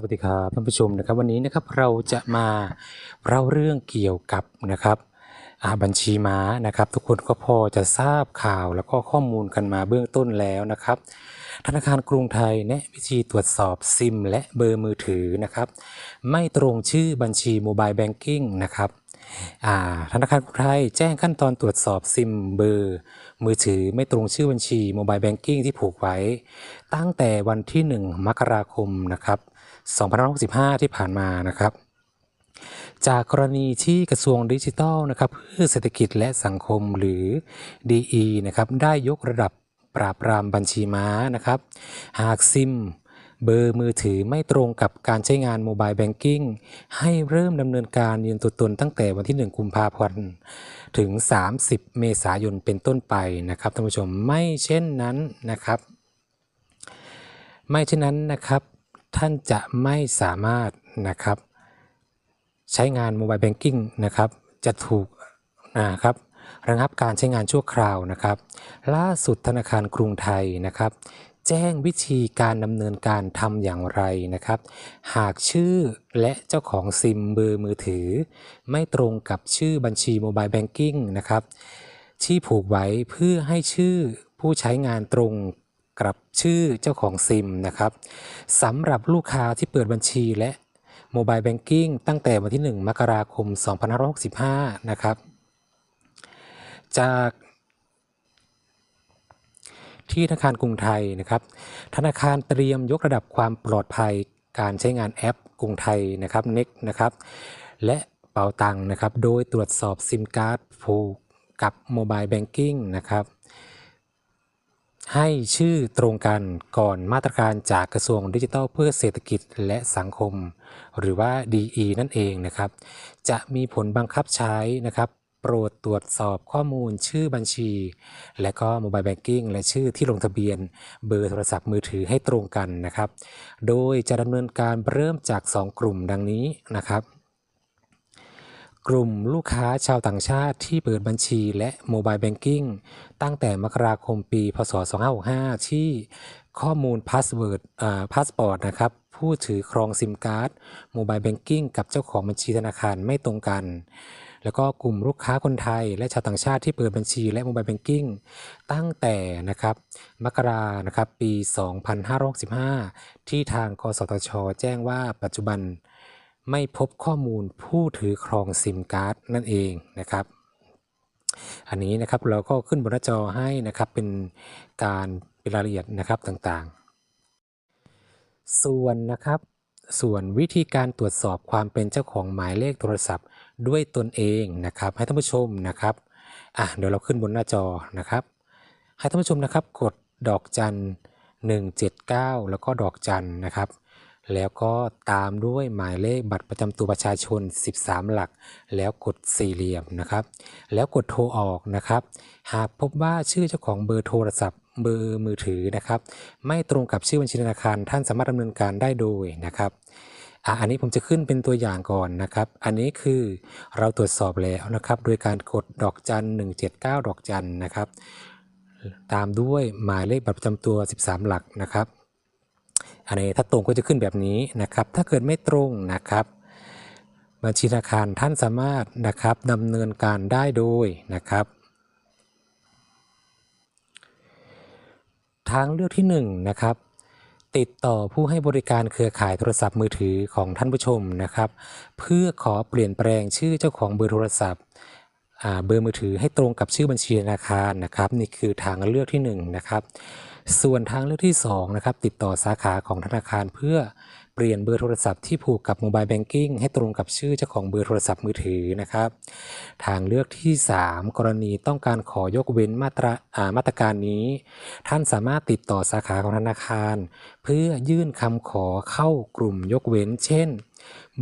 สวัสดีครับท่านผู้ชมนะครับ วันนี้นะครับเราจะมาเล่าเรื่องเกี่ยวกับนะครับบัญชีม้านะครับ ทุกคนก็พอจะทราบข่าวแล้วก็ข้อมูลกันมาเบื้องต้นแล้วนะครับ ธนาคารกรุงไทยแนะวิธีตรวจสอบซิม และเบอร์มือถือนะครับ ไม่ตรงชื่อบัญชีโมบายแบงกิ้งนะครับธนาคารกรุงไทยแจ้งขั้นตอนตรวจสอบซิมเบอร์ มือถือไม่ตรงชื่อบัญชีโมบายแบงกิ้งที่ผูกไว้ ตั้งแต่วันที่ 1 มกราคมนะครับ 2565 ที่ผ่านมานะครับ จากกรณีที่กระทรวงดิจิทัลนะครับเพื่อเศรษฐกิจและสังคมหรือ DE นะครับได้ยกระดับปราบปรามบัญชีม้านะครับ หากซิมเบอร์มือถือไม่ตรงกับการใช้งานโมบายแบงกิ้งให้เริ่มดำเนินการยืนตัวตนตั้งแต่วันที่ 1 กุมภาพันธ์ถึง 30 เมษายนเป็นต้นไปนะครับท่านผู้ชมไม่เช่นนั้นนะครับ ไม่เช่นนั้นนะครับ ท่านจะไม่สามารถนะครับใช้งานโมบายแบงกิ้งนะครับจะถูกนะครับระงับการใช้งานชั่วคราวนะครับ ล่าสุดธนาคารกรุงไทยนะครับ แจ้งวิธีการดำเนินการทำอย่างไรนะครับ หากชื่อและเจ้าของซิมเบอร์มือถือ ไม่ตรงกับชื่อบัญชีโมบายแบงกิ้งนะครับที่ผูกไว้เพื่อให้ชื่อผู้ใช้งานตรง กับชื่อเจ้าของซิมนะครับสำหรับลูกค้าที่เปิดบัญชีและโมบายแบงกิ้งตั้งแต่วันที่ 1 มกราคม 2565 นะครับ จากที่ธนาคารกรุงไทยนะครับ ธนาคารเตรียมยกระดับความปลอดภัยการใช้งานแอปกรุงไทยนะครับ NET นะครับ และเป๋าตังค์นะครับ โดยตรวจสอบซิมการ์ดผูกกับโมบายแบงกิ้งนะครับ ให้ชื่อตรงกันก่อนมาตรการจากกระทรวงดิจิทัลเพื่อเศรษฐกิจและสังคม หรือว่า DE นั่นเองนะครับ จะมีผลบังคับใช้นะครับโปรดตรวจสอบข้อมูลชื่อบัญชี และก็โมบายแบงกิ้งและชื่อที่ลงทะเบียน เบอร์โทรศัพท์มือถือให้ตรงกันนะครับ โดยจะดำเนินการเริ่มจาก 2 กลุ่มดังนี้นะครับ กลุ่มลูกค้าชาวต่างชาติที่เปิดบัญชีและโมบายแบงกิ้งตั้งแต่มกราคมปี พศ 2565 ที่ข้อมูลพาสเวิร์ดพาสปอร์ตนะครับ ผู้ถือครองซิมการ์ดโมบายแบงกิ้งกับเจ้าของบัญชีธนาคารไม่ตรงกัน แล้วก็กลุ่มลูกค้าคนไทย และชาวต่างชาติที่เปิดบัญชีและโมบายแบงกิ้งตั้งแต่นะครับ มกรานะครับปี 2565 ที่ทางกสทช แจ้งว่าปัจจุบัน ไม่พบข้อมูลผู้ถือครองซิมการ์ดนั่นเองนะครับ อันนี้นะครับเราก็ขึ้นบนหน้าจอให้นะครับเป็นการเป็นรายละเอียดนะครับต่างๆ ส่วนนะครับส่วนวิธีการตรวจสอบความเป็นเจ้าของหมายเลขโทรศัพท์ด้วยตนเองนะครับ ให้ท่านผู้ชมนะครับอะเดี๋ยวเราขึ้นบนหน้าจอนะครับ ให้ท่านผู้ชมนะครับกดดอกจัน 179 แล้วก็ดอกจันนะครับ แล้วก็ตามด้วยหมายเลขบัตรประจำตัวประชาชน 13 หลัก แล้วกดสี่เหลี่ยมนะครับ แล้วกดโทรออกนะครับ หากพบว่าชื่อเจ้าของเบอร์โทรศัพท์เบอร์มือถือนะครับ ไม่ตรงกับชื่อบัญชีธนาคารท่านสามารถดำเนินการได้โดยนะครับอะอันนี้ผมจะขึ้นเป็นตัวอย่างก่อนนะครับ อันนี้คือเราตรวจสอบแล้วนะครับ โดยการกดดอกจัน 179 ดอกจันนะครับ ตามด้วยหมายเลขบัตรประจำตัว 13 หลักนะครับ อันนี้ถ้าตรงก็จะขึ้นแบบนี้นะครับ ถ้าเกิดไม่ตรงนะครับ บัญชีธนาคารท่านสามารถนะครับดำเนินการได้โดยนะครับ ทางเลือกที่1นงนะครับติดต่อผู้ให้บริการเครือข่ายโทรศัพท์มือถือของท่านผู้ชมนะครับ เพื่อขอเปลี่ยนแปลงชื่อเจ้าของเบอร์โทรศัพท์เบอร์มือถือให้ตรงกับชื่อบัญชีธนาคารนะครับ นี่คือทางเลือกที่1นงนะครับ ส่วนทางเลือกที่2นะครับติดต่อสาขาของธนาคารเพื่อเปลี่ยนเบอร์โทรศัพท์ที่ผูกกับโมบายแบงกิ้งให้ตรงกับชื่อเจ้าของเบอร์โทรศัพท์มือถือนะครับ ทางเลือกที่ 3 กรณีต้องการขอยกเว้นมาตรามาตรการนี้ ท่านสามารถติดต่อสาขาของธนาคาร เพื่อยื่นคำขอเข้ากลุ่มยกเว้น เช่น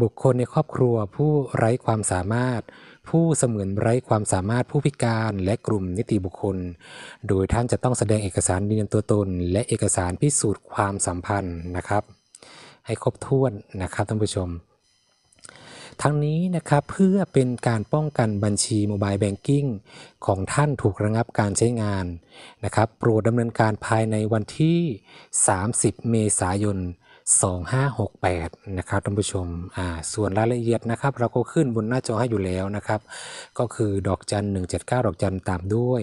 บุคคลในครอบครัวผู้ไร้ความสามารถ ผู้เสมือนไร้ความสามารถผู้พิการและกลุ่มนิติบุคคล โดยท่านจะต้องแสดงเอกสารยืนยันตัวตน และเอกสารพิสูจน์ความสัมพันธ์นะครับ ให้ครบถ้วนนะครับท่านผู้ชม ทั้งนี้นะครับเพื่อเป็นการป้องกันบัญชีโมบายแบงกิ้งของท่านถูกระงับการใช้งานนะครับ โปรดดำเนินการภายในวันที่ 30 เมษายน 2568 นะครับท่านผู้ชมอ่าส่วนรายละเอียดนะครับ เราก็ขึ้นบนหน้าจอให้อยู่แล้วนะครับ ก็คือดอกจัน 179 ดอกจันตามด้วย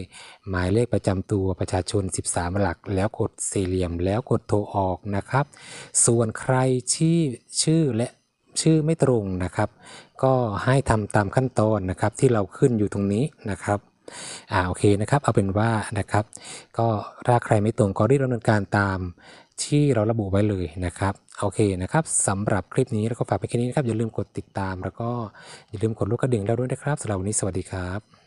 หมายเลขประจำตัวประชาชน 13 หลัก แล้วกดสี่เหลี่ยมแล้วกดโทรออกนะครับ ส่วนใครที่ชื่อและชื่อไม่ตรงนะครับ ก็ให้ทำตามขั้นตอนนะครับที่เราขึ้นอยู่ตรงนี้นะครับอ่าโอเคนะครับ เอาเป็นว่านะครับ ก็ถ้าใครไม่ตรงก็รีบดำเนินการตาม ที่เราระบุไว้เลยนะครับโอเคนะครับสำหรับคลิปนี้แล้วก็ฝากไปแค่นี้นะครับอย่าลืมกดติดตาม แล้วก็อย่าลืมกดลูกกระดิ่งแล้วด้วยนะครับสำหรับวันนี้สวัสดีครับ